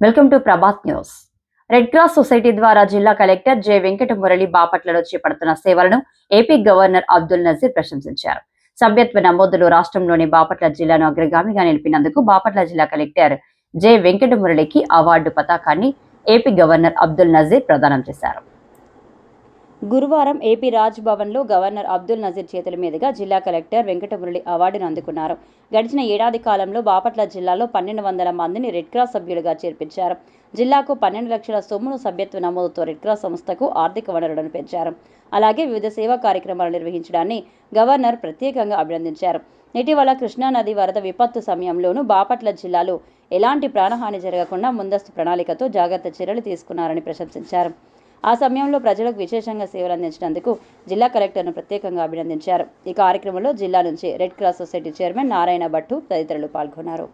Welcome to Prabhat news red cross society ద్వారా జిల్లా collector J Venkata Murali బాపట్లలో చేపడుతున్న సేవలను ఏపీ గవర్నర్ అబ్దుల్ నజీర్ ప్రశంసించారు. సభ్యత్వ నమోదులు రాష్ట్రంలోని బాపట్ల జిల్లాను అగ్రగామిగా నిలిపినందుకు బాపట్ల జిల్లా కలెక్టర్ జె వెంకట మురళికి అవార్డు పతాకాన్ని ఏపీ గవర్నర్ అబ్దుల్ నజీర్ ప్రదానం చేశారు. గురువారం ఏపీ రాజ్ భవన్లో గవర్నర్ అబ్దుల్ నజీర్ చేతుల మీదుగా జిల్లా కలెక్టర్ వెంకటమురళి అవార్డును అందుకున్నారు. గడిచిన ఏడాది కాలంలో బాపట్ల జిల్లాలో పన్నెండు వందల మందిని రెడ్ క్రాస్ సభ్యులుగా చేర్పించారు. జిల్లాకు పన్నెండు లక్షల సొమ్మును సభ్యత్వ నమోదుతో రెడ్ క్రాస్ సంస్థకు ఆర్థిక వనరులను పెంచారు. అలాగే వివిధ సేవా కార్యక్రమాలు నిర్వహించడాన్ని గవర్నర్ ప్రత్యేకంగా అభినందించారు. ఇటీవల కృష్ణానది వరద విపత్తు సమయంలోనూ బాపట్ల జిల్లాలో ఎలాంటి ప్రాణహాని జరగకుండా ముందస్తు ప్రణాళికతో జాగ్రత్త చర్యలు తీసుకున్నారని ప్రశంసించారు. ఆ సమయంలో ప్రజలకు విశేషంగా సేవలు అందించినందుకు జిల్లా కలెక్టర్ను ప్రత్యేకంగా అభినందించారు. ఈ కార్యక్రమంలో జిల్లా నుంచి red cross society chairman Narayana Bhattu తదితరులు పాల్గొన్నారు.